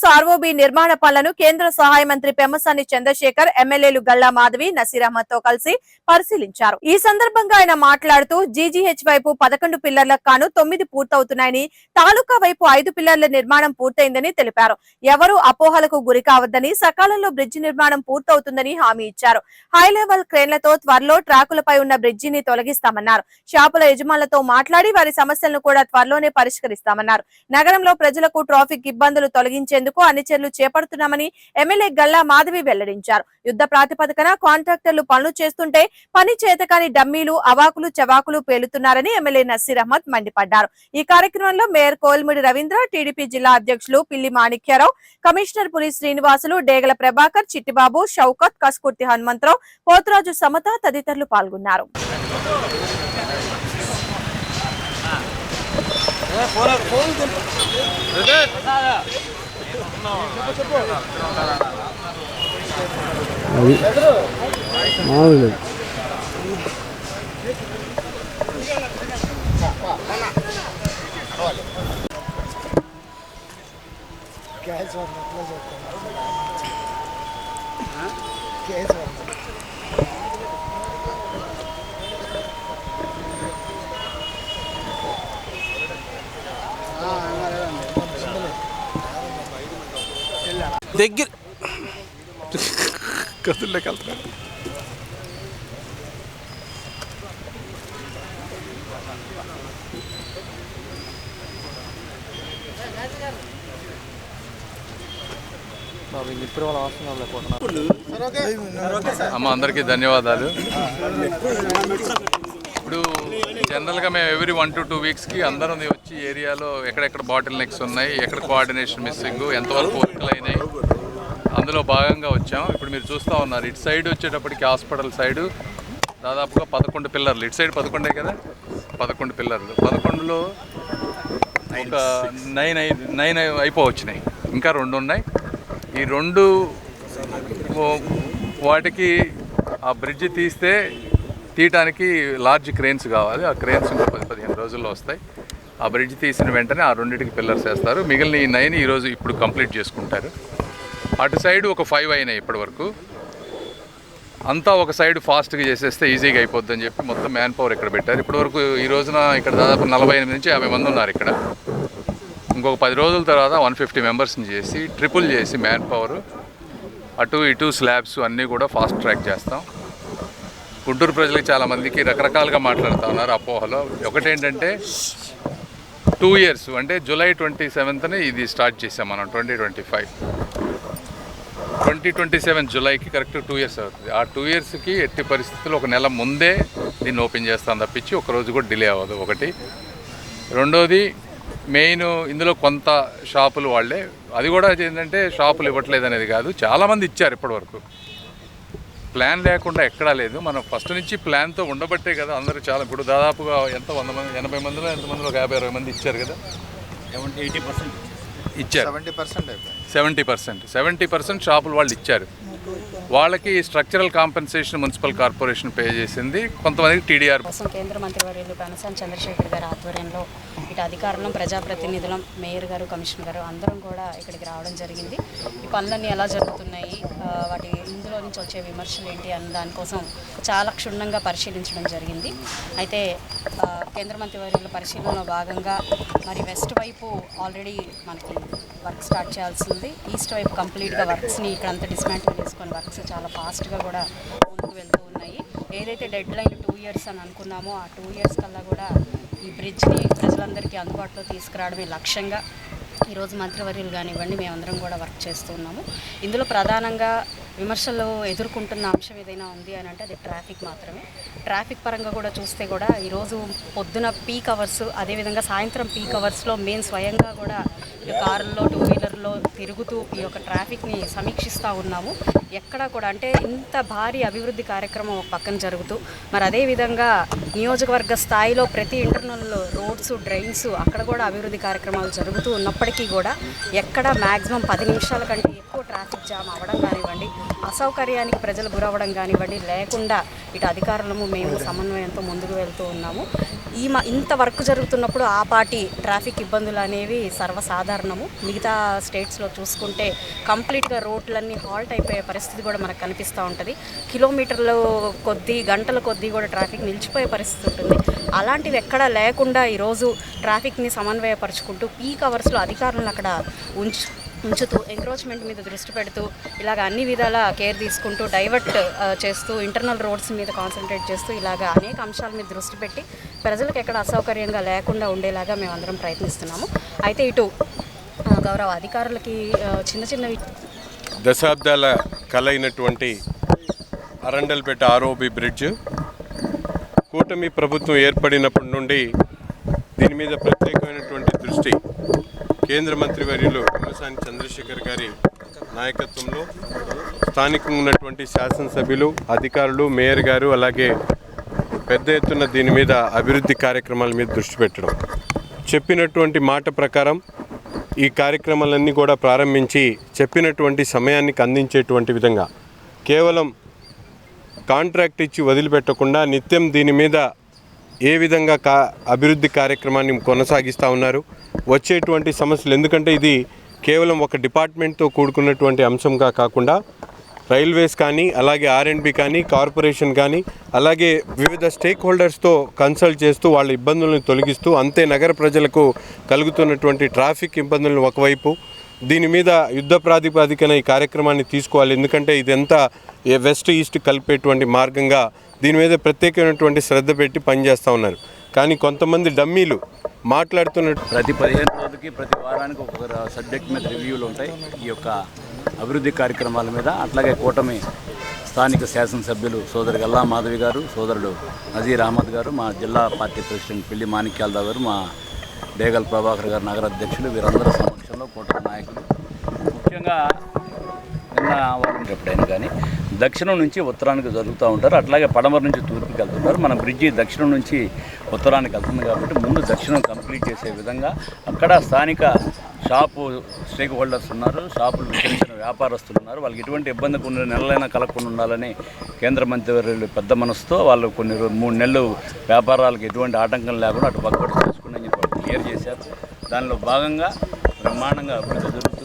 Cross ROB నిర్మాణ పనులను కేంద్ర సహాయ మంత్రి పెమ్మసాని చంద్రశేఖర్ ఎమ్మెల్యేలు గల్లా మాధవి నసీర్ అహ్మద్తో కలిసి పరిశీలించారు. ఈ సందర్భంగా ఆయన మాట్లాడుతూ జీజీహెచ్ వైపు పదకొండు పిల్లర్లకు కాను తొమ్మిది పూర్తవుతున్నాయని తాలూకా వైపు ఐదు పిల్లర్ల నిర్మాణం పూర్తయిందని తెలిపారు. ఎవరు అపోహలకు గురి కావద్దని సకాలంలో బ్రిడ్జి నిర్మాణం పూర్తవుతుందని హామీ ఇచ్చారు. హై లెవెల్ క్రేన్లతో త్వరలో ట్రాకులపై ఉన్న బ్రిడ్జిని తొలగిస్తామన్నారు. షాపుల యజమానులతో మాట్లాడి వారి సమస్యలను కూడా త్వరలోనే పరిష్కరిస్తామన్నారు. నగరంలో ప్రజలకు ట్రాఫిక్ ఇబ్బందులు తొలగించేందుకు అన్ని చర్యలు చేపడుతున్నామని ఎమ్మెల్యే గల్లా మాధవి వెల్లడించారు. యుద్ధ ప్రాతిపదికన కాంట్రాక్టర్లు పనులు చేస్తుంటే పని చేతకాని డమ్మీలు అవాకులు చవాకులు పేలుతున్నారని ఎమ్మెల్యే నసీర్ అహ్మద్ మండిపడ్డారు. ఈ కార్యక్రమంలో మేయర్ కోల్మిడి రవీంద్ర టీడీపీ జిల్లా అధ్యక్షులు పిల్లి మాణిక్యారావు కమిషనర్ పులి శ్రీనివాసులు డేగల ప్రభాకర్ చిట్టిబాబు షౌకత్ కస్కుర్తి హనుమంతరావు పోతురాజు సమత తదితరులు పాల్గొన్నారు. అది మామూలు గ్యాస్ వందట్లో దగ్గర వెళ్తున్నాడు అమ్మ అందరికీ ధన్యవాదాలు. ఇప్పుడు జనరల్గా మేము ఎవ్రీ వన్ టు టూ వీక్స్కి అందరం వచ్చి ఏరియాలో ఎక్కడెక్కడ బాటిల్ నెక్స్ ఉన్నాయి ఎక్కడ కోఆర్డినేషన్ మిస్సింగ్ ఎంతవరకు వర్క్లు అయినాయి అందులో భాగంగా వచ్చాం. ఇప్పుడు మీరు చూస్తూ ఉన్నారు ఇటు సైడ్ వచ్చేటప్పటికి హాస్పిటల్ సైడు దాదాపుగా పదకొండు పిల్లర్లు. ఇటు సైడ్ పదకొండే కదా? పదకొండు పిల్లర్లు. పదకొండులో ఒక నైన్ నైన్ అయిపోవచ్చినాయి. ఇంకా రెండు ఉన్నాయి. ఈ రెండు వాటికి ఆ బ్రిడ్జ్ తీస్తే తీయటానికి లార్జ్ క్రేన్స్ కావాలి. ఆ క్రేన్స్ ఇంకా పది పదిహేను రోజుల్లో వస్తాయి. ఆ బ్రిడ్జ్ తీసిన వెంటనే ఆ రెండింటికి పిల్లర్స్ వేస్తారు. మిగిలిన ఈ నైన్ ఈరోజు ఇప్పుడు కంప్లీట్ చేసుకుంటారు. అటు సైడ్ ఒక ఫైవ్ అయినాయి ఇప్పటి వరకు అంతా ఒక సైడ్ ఫాస్ట్గా చేసేస్తే ఈజీగా అయిపోద్ది అని చెప్పి మొత్తం మ్యాన్ పవర్ ఇక్కడ పెట్టారు. ఇప్పటివరకు ఈ రోజున ఇక్కడ దాదాపు నలభై ఎనిమిది నుంచి యాభై మంది ఉన్నారు ఇక్కడ. ఇంకొక పది రోజుల తర్వాత వన్ ఫిఫ్టీ మెంబర్స్ని చేసి ట్రిపుల్ చేసి మ్యాన్ పవర్ అటు ఇటు స్లాబ్స్ అన్నీ కూడా ఫాస్ట్ ట్రాక్ చేస్తాం. గుంటూరు ప్రజలకు చాలామందికి రకరకాలుగా మాట్లాడుతూ ఉన్నారు అపోహలో. ఒకటేంటంటే టూ ఇయర్స్ అంటే జూలై ట్వంటీ సెవెంత్ని ఇది స్టార్ట్ చేసాం మనం twenty twenty five. Twenty twenty seven జూలైకి correct two years అవుతుంది. ఆ టూ ఇయర్స్కి ఎట్టి పరిస్థితుల్లో ఒక నెల ముందే దీన్ని ఓపెన్ చేస్తాను తప్పించి ఒక రోజు కూడా డిలే అవ్వదు ఒకటి. రెండోది మెయిన్ ఇందులో కొంత షాపులు వాళ్ళే. అది కూడా ఏంటంటే షాపులు ఇవ్వట్లేదు అనేది కాదు. చాలామంది ఇచ్చారు ఇప్పటివరకు. ప్లాన్ లేకుండా ఎక్కడా లేదు. మనం ఫస్ట్ నుంచి ప్లాన్తో ఉండబట్టే కదా అందరూ చాలా ఇప్పుడు దాదాపుగా ఎంత వంద మంది ఎనభై మందిలో ఎంతమందిలో ఒక యాభై అరవై మంది ఇచ్చారు కదా? ఎయిటీ పర్సెంట్ ఇచ్చారు. సెవెంటీ పర్సెంట్ అయిపోయింది. Seventy percent. సెవెంటీ పర్సెంట్ షాపులు వాళ్ళు ఇచ్చారు. వాళ్ళకి structural compensation municipal corporation pay చేసింది. కొంతమందికి టీడీఆర్ కోసం కేంద్ర మంత్రివర్యులు పెనసాని చంద్రశేఖర్ గారి ఆధ్వర్యంలో ఇటు అధికారులం ప్రజాప్రతినిధులం మేయర్ గారు కమిషనర్ గారు అందరం కూడా ఇక్కడికి రావడం జరిగింది. ఈ పనులన్నీ ఎలా జరుగుతున్నాయి? వాటి ఇందులో నుంచి వచ్చే విమర్శలు ఏంటి అన్న దానికోసం చాలా క్షుణ్ణంగా పరిశీలించడం జరిగింది. అయితే కేంద్ర కేంద్ర మంత్రివర్యుల పరిశీలనలో భాగంగా మరి వెస్ట్ వైపు ఆల్రెడీ మనకి వర్క్ స్టార్ట్ చేయాల్సింది. ఈస్ట్ వైపు కంప్లీట్గా వర్క్స్ని ఇక్కడంతా డిస్మాంటిల్ చేసుకొని వర్క్స్ చాలా ఫాస్ట్గా కూడా ముందుకు వెళ్తూ ఉన్నాయి. ఏదైతే డెడ్ లైన్ టూ ఇయర్స్ అని అనుకున్నామో ఆ టూ ఇయర్స్ కల్లా కూడా ఈ బ్రిడ్జ్ని ప్రజలందరికీ అందుబాటులో తీసుకురావడమే లక్ష్యంగా ఈరోజు మంత్రివర్యులు కానివ్వండి మేమందరం కూడా వర్క్ చేస్తూ ఉన్నాము. ఇందులో ప్రధానంగా విమర్శలు ఎదుర్కొంటున్న అంశం ఏదైనా ఉంది అని అంటే అది ట్రాఫిక్ మాత్రమే. ట్రాఫిక్ పరంగా కూడా చూస్తే కూడా ఈరోజు పొద్దున పీక్ అవర్స్ అదేవిధంగా సాయంత్రం పీక్ అవర్స్లో మేము స్వయంగా కూడా కారుల్లో టూ వీలర్లో తిరుగుతూ ఈ యొక్క ట్రాఫిక్ని సమీక్షిస్తూ ఉన్నాము. ఎక్కడా కూడా అంటే ఇంత భారీ అభివృద్ధి కార్యక్రమం పక్కన జరుగుతూ మరి అదేవిధంగా నియోజకవర్గ స్థాయిలో ప్రతి ఇంటర్నల్ రోడ్స్ డ్రైన్స్ అక్కడ కూడా అభివృద్ధి కార్యక్రమాలు జరుగుతూ ఉన్నప్పటికీ కూడా ఎక్కడ మ్యాక్సిమం పది నిమిషాల కంటే ఎక్కువ ట్రాఫిక్ జామ్ అవ్వడం కానివ్వండి అసౌకర్యానికి ప్రజలు గురవ్వడం కానివ్వండి లేకుండా ఇటు అధికారులము మేము సమన్వయంతో ముందుకు వెళ్తూ ఉన్నాము. ఈ మ ఇంత వర్క్ జరుగుతున్నప్పుడు ఆ పాటి ట్రాఫిక్ ఇబ్బందులు అనేవి సర్వసాధారణము. మిగతా స్టేట్స్లో చూసుకుంటే కంప్లీట్గా రోడ్లన్నీ హాల్ట్ అయిపోయే పరిస్థితి కూడా మనకు కనిపిస్తూ ఉంటుంది. కిలోమీటర్లు కొద్దీ గంటల కొద్దీ కూడా ట్రాఫిక్ నిలిచిపోయే పరిస్థితి ఉంటుంది. అలాంటివి ఎక్కడా లేకుండా ఈరోజు ట్రాఫిక్ని సమన్వయపరుచుకుంటూ పీక్ అవర్స్లో అధికారులను అక్కడ ఉంచు ఉంచుతూ ఎంక్రోచ్మెంట్ మీద దృష్టి పెడుతూ ఇలాగ అన్ని విధాల కేర్ తీసుకుంటూ డైవర్ట్ చేస్తూ ఇంటర్నల్ రోడ్స్ మీద కాన్సన్ట్రేట్ చేస్తూ ఇలాగ అనేక అంశాల మీద దృష్టి పెట్టి ప్రజలకు ఎక్కడ అసౌకర్యంగా లేకుండా ఉండేలాగా మేము అందరం ప్రయత్నిస్తున్నాము. అయితే ఇటు గౌరవ అధికారులకి చిన్న చిన్నవి దశాబ్దాల కలైనటువంటి అరండల్పేట ఆర్ఓబి బ్రిడ్జ్ కూటమి ప్రభుత్వం ఏర్పడినప్పటి నుండి దీని మీద ప్రత్యేకమైనటువంటి దృష్టి కేంద్ర మంత్రి వర్యులు వ్యవసాయ చంద్రశేఖర్ గారి నాయకత్వంలో స్థానికంగా ఉన్నటువంటి శాసనసభ్యులు అధికారులు మేయర్ గారు అలాగే పెద్ద ఎత్తున దీని మీద అభివృద్ధి కార్యక్రమాల మీద దృష్టి పెట్టడం. చెప్పినటువంటి మాట ప్రకారం ఈ కార్యక్రమాలన్నీ కూడా ప్రారంభించి చెప్పినటువంటి సమయానికి అందించేటువంటి విధంగా కేవలం కాంట్రాక్ట్ ఇచ్చి వదిలిపెట్టకుండా నిత్యం దీని మీద ఏ విధంగా కా అభివృద్ధి కార్యక్రమాన్ని కొనసాగిస్తూ ఉన్నారు? వచ్చేటువంటి సమస్యలు ఎందుకంటే ఇది కేవలం ఒక డిపార్ట్మెంట్తో కూడుకున్నటువంటి అంశంగా కాకుండా రైల్వేస్ కానీ అలాగే ఆర్ఎండ్బి కానీ కార్పొరేషన్ కానీ అలాగే వివిధ స్టేక్ హోల్డర్స్తో కన్సల్ట్ చేస్తూ వాళ్ళ ఇబ్బందులను తొలగిస్తూ అంతే నగర ప్రజలకు కలుగుతున్నటువంటి ట్రాఫిక్ ఇబ్బందులను ఒకవైపు దీని మీద యుద్ధ ప్రాతిపదికన ఈ కార్యక్రమాన్ని తీసుకోవాలి ఎందుకంటే ఇదంతా వెస్ట్ ఈస్ట్ కలిపేటువంటి మార్గంగా దీని మీద ప్రత్యేకమైనటువంటి శ్రద్ధ పెట్టి పనిచేస్తూ ఉన్నారు. కానీ కొంతమంది డమ్మీలు మాట్లాడుతున్న ప్రతి పదిహేను రోజులకి ప్రతి వారానికి ఒక సబ్జెక్ట్ మీద రివ్యూలు ఉంటాయి. ఈ యొక్క అభివృద్ధి కార్యక్రమాల మీద అట్లాగే కూటమి స్థానిక శాసనసభ్యులు సోదరు గల్లా మాధవి గారు సోదరుడు నజీర్ అహ్మద్ గారు మా జిల్లా పార్టీ ప్రెసిడెంట్ పిల్లి మాణిక్యాలరావు గారు మా డేగల్ ప్రభాకర్ గారు నగర అధ్యక్షులు వీరందరి సమక్షంలో కూటమి నాయకులు. ముఖ్యంగా ఉన్న వాళ్ళు ఎప్పుడైనా కానీ దక్షిణం నుంచి ఉత్తరానికి జరుగుతూ ఉంటారు. అట్లాగే పడమర నుంచి తూర్పుకి వెళ్తున్నారు. మన బ్రిడ్జి దక్షిణం నుంచి ఉత్తరానికి వెళ్తుంది కాబట్టి ముందు దక్షిణం కంప్లీట్ చేసే విధంగా అక్కడ స్థానిక షాపు స్టేక్ హోల్డర్స్ ఉన్నారు. షాపులు విక్రయించిన వ్యాపారస్తులు ఉన్నారు. వాళ్ళకి ఎటువంటి ఇబ్బంది కొన్ని నెలలైనా కలగకుండా ఉండాలని కేంద్ర మంత్రివర్యులు పెద్ద మనసుతో వాళ్ళు కొన్ని మూడు నెలలు వ్యాపారాలకు ఎటువంటి ఆటంకం లేకుండా అటు పక్కటి చేసుకుని అని చెప్పి క్లియర్ చేశారు. దానిలో భాగంగా బ్రహ్మాండంగా అభివృద్ధి జరుగుతుంది.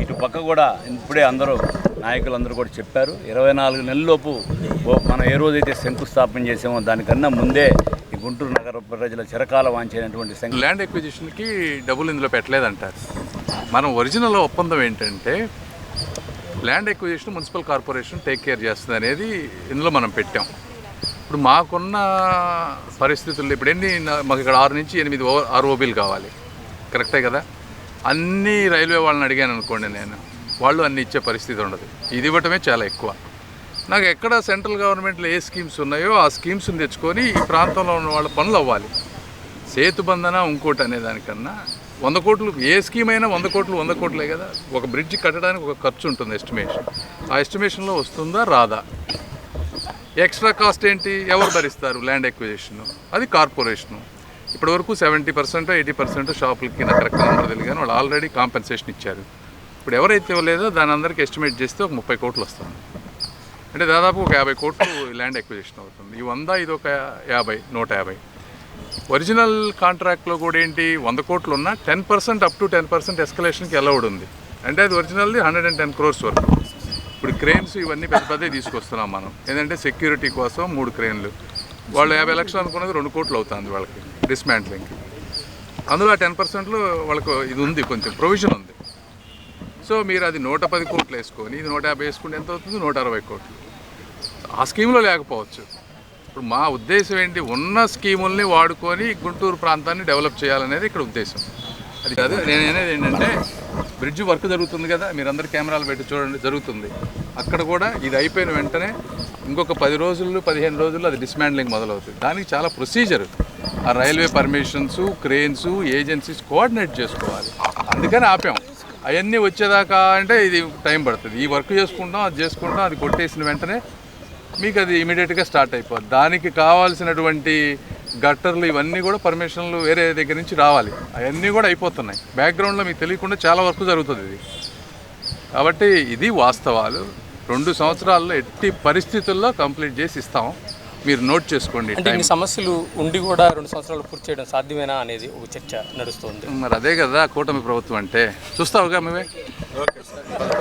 ఇటు పక్క కూడా ఇప్పుడే అందరూ నాయకులందరూ కూడా చెప్పారు. ఇరవై నాలుగు నెలల్లోపు ఓ- మనం ఏ రోజైతే శంకుస్థాపన చేసామో దానికన్నా ముందే ఈ గుంటూరు నగర ప్రజల చిరకాల వాంఛైనటువంటి ల్యాండ్ ఎక్విజిషన్కి డబ్బులు ఇందులో పెట్టలేదంటారు. మనం ఒరిజినల్ ఒప్పందం ఏంటంటే land acquisition municipal corporation take care చేస్తుంది అనేది ఇందులో మనం పెట్టాం. ఇప్పుడు మాకున్న పరిస్థితుల్లో ఇప్పుడు ఎన్ని మాకు ఇక్కడ ఆరు నుంచి ఎనిమిది ఓ- ఆరు ఓబీలు కావాలి. కరెక్టే కదా? అన్ని రైల్వే వాళ్ళని అడిగాను అనుకోండి నేను. వాళ్ళు అన్ని ఇచ్చే పరిస్థితి ఉండదు. ఇది ఇవ్వటమే చాలా ఎక్కువ. నాకు ఎక్కడ సెంట్రల్ గవర్నమెంట్లో ఏ స్కీమ్స్ ఉన్నాయో ఆ స్కీమ్స్ని తెచ్చుకొని ఈ ప్రాంతంలో ఉన్న వాళ్ళ పనులు అవ్వాలి. సేతుబంధన ఇంకోటి అనే దానికన్నా వంద కోట్లు ఏ స్కీమ్ అయినా వంద కోట్లు వంద కోట్లే కదా. ఒక బ్రిడ్జ్ కట్టడానికి ఒక ఖర్చు ఉంటుంది ఎస్టిమేషన్. ఆ ఎస్టిమేషన్లో వస్తుందా? రాదా. ఎక్స్ట్రా కాస్ట్ ఏంటి? ఎవరు భరిస్తారు? Land acquisition. అది కార్పొరేషను. ఇప్పటి వరకు సెవెంటీ పర్సెంట్ ఎయిటీ పర్సెంట్ షాపులకి నాకు కరెక్ట్ నెంబర్ తెలియదు కానీ వాళ్ళు ఆల్రెడీ కాంపెన్సేషన్ ఇచ్చారు. ఇప్పుడు ఎవరైతే ఇవ్వలేదో దాని అందరికీ ఎస్టిమేట్ చేస్తే ఒక ముప్పై కోట్లు వస్తుంది. అంటే దాదాపు ఒక యాభై కోట్లు ల్యాండ్ ఎక్విజిషన్ అవుతుంది. ఈ వంద ఇది ఒక యాభై నూట యాభై. ఒరిజినల్ కాంట్రాక్ట్లో కూడా ఏంటి వంద కోట్లు ఉన్నా ten percent up to ten percent ఎస్కలేషన్కి allowed ఉంది. అంటే అది ఒరిజినల్ది హండ్రెడ్ అండ్ టెన్ క్రోర్స్ వరకు. ఇప్పుడు క్రెయిన్స్ ఇవన్నీ పెద్ద పెద్దవి తీసుకొస్తున్నాం మనం. ఏంటంటే సెక్యూరిటీ కోసం మూడు క్రెయిన్లు వాళ్ళు యాభై లక్షలు అనుకున్నది రెండు కోట్లు అవుతుంది వాళ్ళకి డిస్మాంట్లింగ్ అందులో ఆ టెన్ పర్సెంట్లో వాళ్ళకు ఇది ఉంది కొంచెం ప్రొవిజన్ ఉంది. సో మీరు అది నూట పది కోట్లు వేసుకొని ఇది నూట యాభై వేసుకుంటే ఎంత అవుతుంది? నూట అరవై కోట్లు. ఆ స్కీమ్లో లేకపోవచ్చు. ఇప్పుడు మా ఉద్దేశం ఏంటి? ఉన్న స్కీముల్ని వాడుకొని గుంటూరు ప్రాంతాన్ని డెవలప్ చేయాలనేది ఇక్కడ ఉద్దేశం. అది కాదు నేను అనేది ఏంటంటే బ్రిడ్జ్ వర్క్ జరుగుతుంది కదా మీరందరూ కెమెరాలు పెట్టి చూడండి జరుగుతుంది. అక్కడ కూడా ఇది అయిపోయిన వెంటనే ఇంకొక పది రోజులు పదిహేను రోజుల్లో అది డిస్మాండ్లింగ్ మొదలవుతుంది. దానికి చాలా ప్రొసీజర్ ఆ railway permissions cranes agencies coordinate చేసుకోవాలి. అందుకని ఆపాం. అవన్నీ వచ్చేదాకా అంటే ఇది టైం పడుతుంది. ఈ వర్క్ చేసుకుంటాం అది చేసుకుంటాం అది కొట్టేసిన వెంటనే మీకు అది ఇమీడియట్గా స్టార్ట్ అయిపోద్ది. దానికి కావాల్సినటువంటి గట్టర్లు ఇవన్నీ కూడా పర్మిషన్లు వేరే దగ్గర నుంచి రావాలి. అవన్నీ కూడా అయిపోతున్నాయి. బ్యాక్గ్రౌండ్లో మీకు తెలియకుండా చాలా వర్క్ జరుగుతుంది ఇది. కాబట్టి ఇది వాస్తవాలు. రెండు సంవత్సరాల్లో ఎట్టి పరిస్థితుల్లో కంప్లీట్ చేసి ఇస్తాం. మీరు నోట్ చేసుకోండి అంటే ఇన్ని సమస్యలు ఉండి కూడా రెండు సంవత్సరాలు పూర్తి చేయడం సాధ్యమేనా అనేది ఒక చర్చ నడుస్తుంది. మరి అదే కదా కూటమి ప్రభుత్వం అంటే. చూస్తావుగా మేమే?